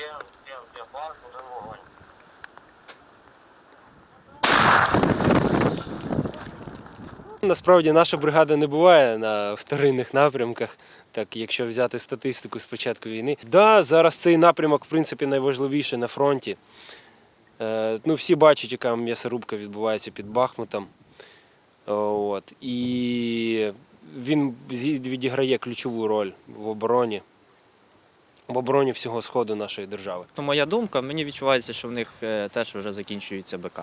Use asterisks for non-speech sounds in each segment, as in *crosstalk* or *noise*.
Всем, всем, всем, банк, один вогонь. Насправді наша бригада не буває на вторинних напрямках. Так, якщо взяти статистику з початку війни, да, зараз цей напрямок, в принципі, найважливіший на фронті. Е, ну, всі бачать, яка м'ясорубка відбувається під Бахмутом. От. І він відіграє ключову роль в обороні, в обороні всього сходу нашої держави. Моя думка, мені відчувається, що в них е, теж вже закінчується БК.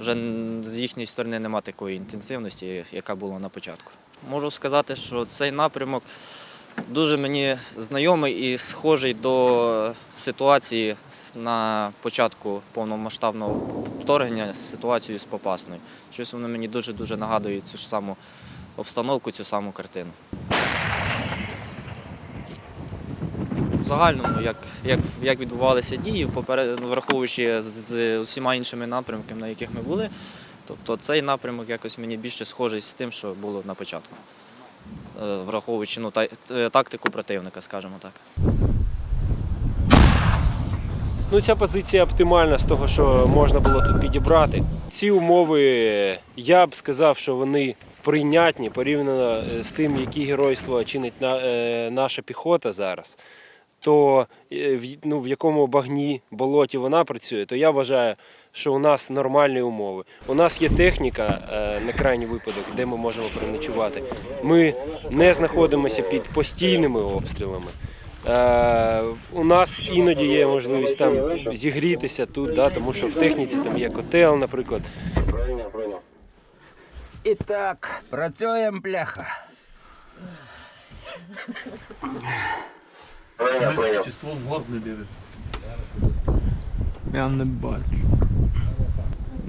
Вже з їхньої сторони нема такої інтенсивності, яка була на початку. Можу сказати, що цей напрямок дуже мені знайомий і схожий до ситуації на початку повномасштабного вторгнення з ситуацією з Попасною. Щось воно мені дуже-дуже нагадує цю ж саму обстановку, цю саму картину. В загальному, як, як, як відбувалися дії, поперед- враховуючи з усіма іншими напрямками, на яких ми були, тобто цей напрямок якось мені більше схожий з тим, що було на початку. Е, Враховуючи ну, та, тактику противника, скажімо так. Ну, ця позиція оптимальна з того, що можна було тут підібрати. Ці умови, я б сказав, що вони прийнятні порівняно е, з тим, які геройство чинить е, наша піхота зараз. То е, в, ну, в якому багні, болоті вона працює, то я вважаю, що у нас нормальні умови. У нас є техніка е, на крайній випадок, де ми можемо переночувати. Ми не знаходимося під постійними обстрілами. Е, у нас іноді є можливість там зігрітися тут, да, тому що в техніці там є котел, наприклад. І так, працюємо, бляха. Прийняв. Чи ствол в горб не дивиться? Я не бачу.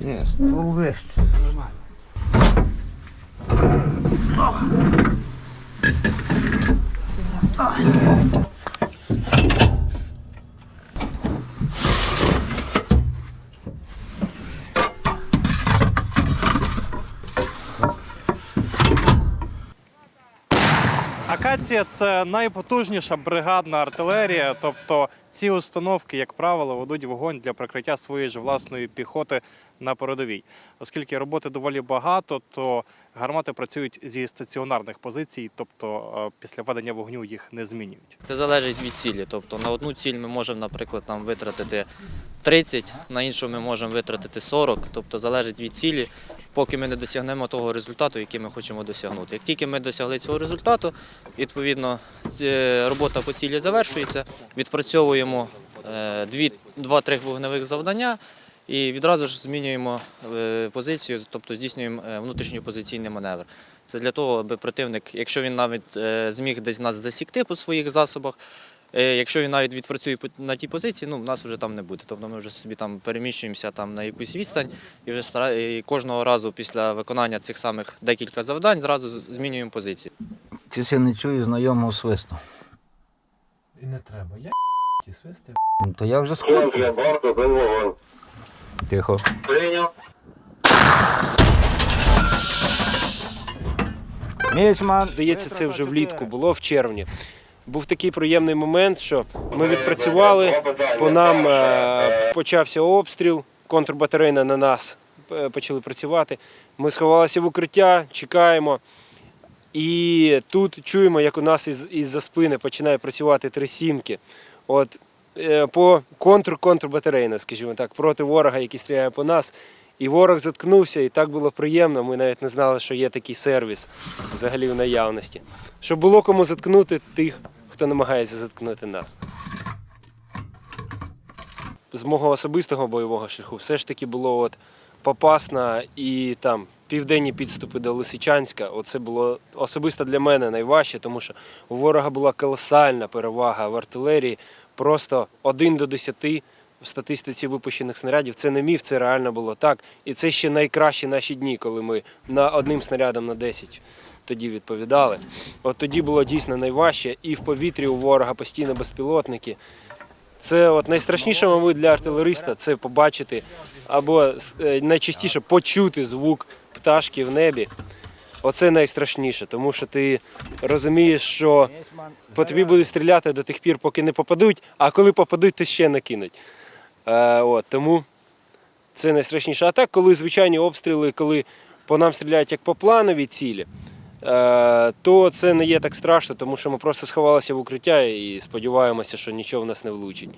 Ні, ствол вище. Акація це найпотужніша бригадна артилерія, тобто ці установки, як правило, ведуть вогонь для прикриття своєї ж власної піхоти на передовій. Оскільки роботи доволі багато, то гармати працюють зі стаціонарних позицій, тобто е, після ведення вогню їх не змінюють. Це залежить від цілі. Тобто на одну ціль ми можемо, наприклад, там витратити 30, на іншу ми можемо витратити 40, тобто залежить від цілі, поки ми не досягнемо того результату, який ми хочемо досягнути. Як тільки ми досягли цього результату, відповідно ці- робота по цілі завершується, відпрацьовуємо 2-3 вогневих завдання. І відразу ж змінюємо е, позицію, тобто здійснюємо е, внутрішній позиційний маневр. Це для того, аби противник, якщо він навіть е, зміг десь нас засікти по своїх засобах, е, якщо він навіть відпрацює на тій позиції, ну нас вже там не буде. Тобто ми вже собі там переміщуємося там на якусь відстань і вже стара... і кожного разу після виконання цих самих декілька завдань зразу змінюємо позицію. Чи ще не чую знайомого свисту? І не треба. Я ті свисти. То я вже банк. Тихо. Прийняв. Мічман. Здається, це вже влітку було в червні. Був такий приємний момент, що ми відпрацювали, по нам е, почався обстріл, контрбатарейна на нас е, почали працювати. Ми сховалися в укриття, чекаємо. І тут чуємо, як у нас із, із-за спини починає працювати три сімки. От е, по контр контрбатарейна, скажімо так, проти ворога, який стріляє по нас. І ворог заткнувся, і так було приємно. Ми навіть не знали, що є такий сервіс взагалі в наявності. Щоб було кому заткнути тих, хто намагається заткнути нас. З мого особистого бойового шляху все ж таки було от Попасна і там південні підступи до Лисичанська. Оце було особисто для мене найважче, тому що у ворога була колосальна перевага в артилерії. Просто 1 до 10 в статистиці випущених снарядів. Це не міф, це реально було так. І це ще найкращі наші дні, коли ми на одним снарядом на 10 тоді відповідали. От тоді було дійсно найважче, і в повітрі у ворога постійно безпілотники. Це от найстрашніше, мабуть, для артилериста це побачити або е, найчастіше почути звук пташки в небі. Оце найстрашніше, тому що ти розумієш, що по тобі будуть стріляти до тих пір, поки не попадуть, а коли попадуть, то ще накинуть. Е, от, тому це найстрашніше. А так, коли звичайні обстріли, коли по нам стріляють як по плановій цілі, то це не є так страшно, тому що ми просто сховалися в укриття і сподіваємося, що нічого в нас не влучить.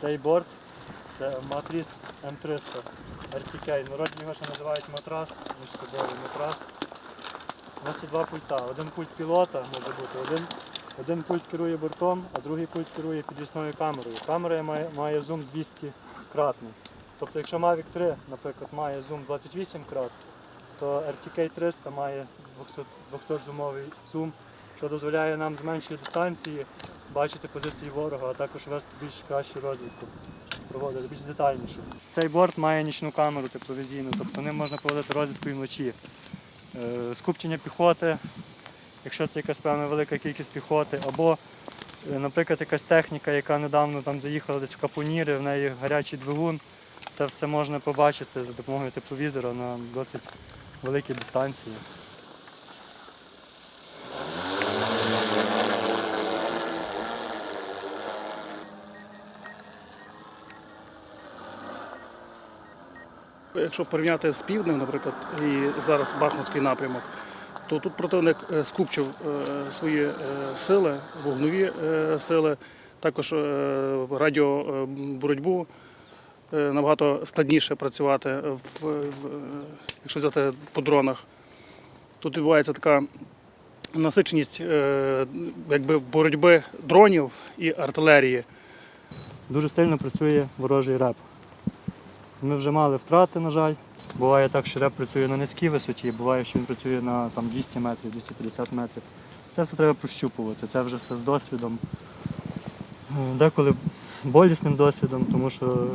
Цей борт це матріс М300 RTK. Народі його ще називають матрас, між собою матрас. У нас є два пульта. Один пульт пілота може бути, один, один пульт керує бортом, а другий пульт керує підвісною камерою. Камера має, має зум 200 кратний. Тобто, якщо Mavic 3, наприклад, має зум 28 крат, то RTK 300 має 200, 200 зумовий зум, що дозволяє нам з меншої дистанції бачити позиції ворога, а також вести більш кращу розвідку, проводити більш детальнішу. Цей борт має нічну камеру тепловізійну, тобто ним можна проводити розвідку і вночі. Е, Скупчення піхоти, якщо це якась певна велика кількість піхоти, або, е, наприклад, якась техніка, яка недавно там заїхала десь в Капоніри, в неї гарячий двигун. Це все можна побачити за допомогою тепловізора на досить великій дистанції. Якщо порівняти з півднем, наприклад, і зараз Бахмутський напрямок, то тут противник е, скупчив е, свої е, сили, вогнові сили, також радіоборотьбу. Набагато складніше працювати, якщо взяти по дронах. Тут відбувається така насиченість якби, боротьби дронів і артилерії. Дуже сильно працює ворожий реп. Ми вже мали втрати, на жаль. Буває так, що реп працює на низькій висоті, буває, що він працює на там, 200 метрів, 250 метрів. Це все треба прощупувати, це вже все з досвідом. Деколи болісним досвідом, тому що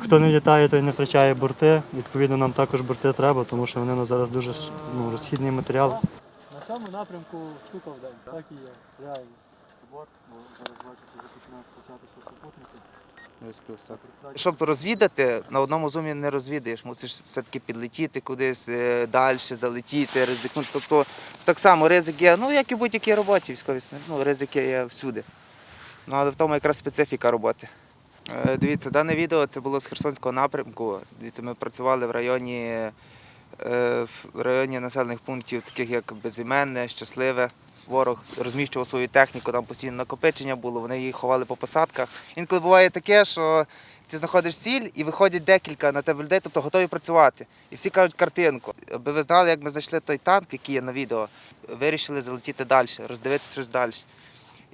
хто не літає, той не втрачає борти. Відповідно, нам також борти треба, тому що вони у нас зараз дуже ну, розхідний матеріал. На цьому напрямку штука в день, так і є, реально. Борт, бо зараз бачите, вже починають включатися супутники. Щоб розвідати, на одному зумі не розвідаєш, мусиш все-таки підлетіти кудись е, далі, залетіти, ризикнути. Тобто так само ризик є, ну як і будь-якій роботі військовій, ну, ризик є всюди. Ну, але в тому якраз специфіка роботи. Е, Дивіться, дане відео це було з Херсонського напрямку. Дивіться, ми працювали в районі, е, в районі населених пунктів, таких як Безіменне, Щасливе. Ворог розміщував свою техніку, там постійно накопичення було, вони її ховали по посадках. Інколи буває таке, що ти знаходиш ціль і виходять декілька на тебе людей, тобто готові працювати. І всі кажуть картинку. Аби ви знали, як ми знайшли той танк, який є на відео, вирішили залетіти далі, роздивитися щось далі.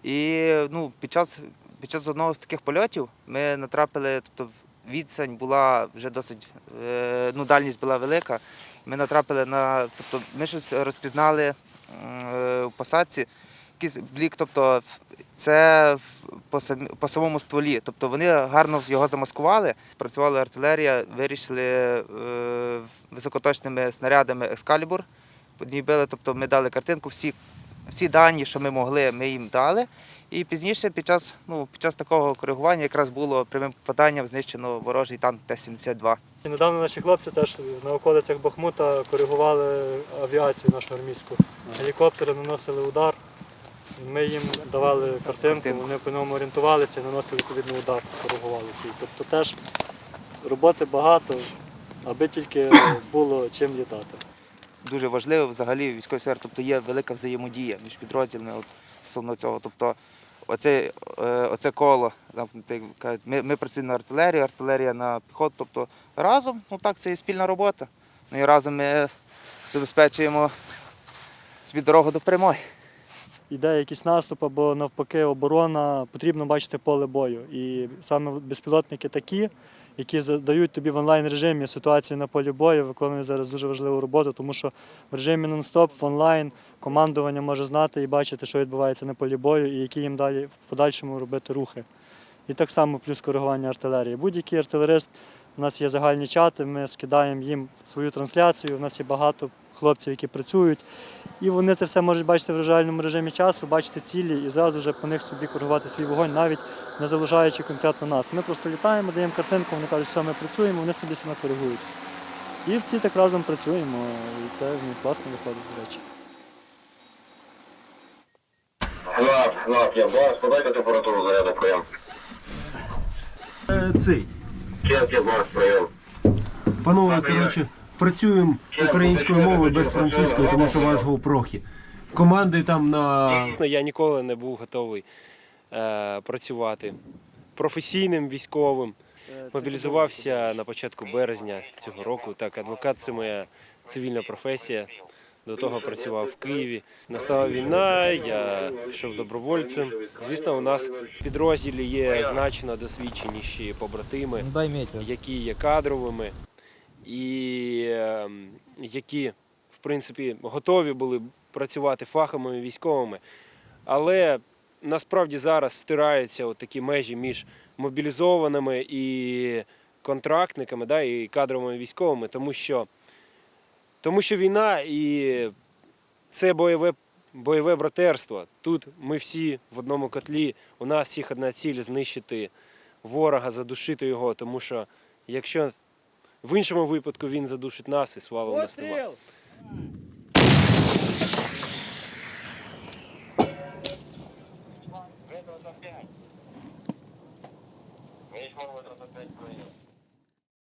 І ну, під час, під час одного з таких польотів ми натрапили, тобто відстань була вже досить, е, ну, дальність була велика. Ми натрапили на, тобто ми щось розпізнали в посадці, якийсь блік, тобто це по, по самому стволі. Тобто вони гарно його замаскували. Працювала артилерія, вирішили е, високоточними снарядами Екскалібур. Били, тобто ми дали картинку, всі, всі дані, що ми могли, ми їм дали. І пізніше, під час, ну, під час такого коригування, якраз було прямим попаданням знищено ворожий танк Т-72. Недавно наші хлопці теж на околицях Бахмута коригували авіацію нашу армійську. Гелікоптери наносили удар. Ми їм давали картинку, вони по ньому орієнтувалися і наносили відповідний удар, коригувалися. Тобто теж роботи багато, аби тільки *coughs* було чим літати. дуже важливо взагалі в військовій сфері, тобто є велика взаємодія між підрозділами от, стосовно цього. Тобто оце, е, оце коло, там, кажуть, ми, ми працюємо на артилерії, артилерія на піхоту. Тобто разом, ну так, це є спільна робота. Ну і разом ми забезпечуємо собі дорогу до перемоги. Іде якийсь наступ або навпаки оборона, потрібно бачити поле бою. І саме безпілотники такі, які задають тобі в онлайн режимі ситуацію на полі бою, виконують зараз дуже важливу роботу, тому що в режимі нон-стоп, в онлайн командування може знати і бачити, що відбувається на полі бою, і які їм далі в подальшому робити рухи. І так само плюс коригування артилерії. Будь-який артилерист, у нас є загальні чати, ми скидаємо їм свою трансляцію, у нас є багато хлопців, які працюють. І вони це все можуть бачити в реальному режимі часу, бачити цілі і зразу вже по них собі коригувати свій вогонь, навіть не залишаючи конкретно нас. Ми просто літаємо, даємо картинку, вони кажуть, все, ми працюємо, вони собі себе коригують. І всі так разом працюємо, і це ну, класно виходить, до речі. Знак, знак, я бас, подайте температуру заряду, прийом. Цей. Кент, я бас, прийом. Панове, коротше, працюємо українською мовою без французької, тому що у вас говпрохи. Команди там на. Я ніколи не був готовий е, працювати професійним військовим. Мобілізувався на початку березня цього року. Так, адвокат це моя цивільна професія. До того працював в Києві. Настала війна, я пішов добровольцем. Звісно, у нас в підрозділі є значно досвідченіші побратими які є кадровими і які, в принципі, готові були працювати фаховими військовими. Але насправді зараз стираються такі межі між мобілізованими і контрактниками, да, і кадровими військовими, тому що, тому що війна і це бойове, бойове братерство. Тут ми всі в одному котлі, у нас всіх одна ціль знищити ворога, задушити його, тому що якщо в іншому випадку він задушить нас і слава в нас нема. Вийшов,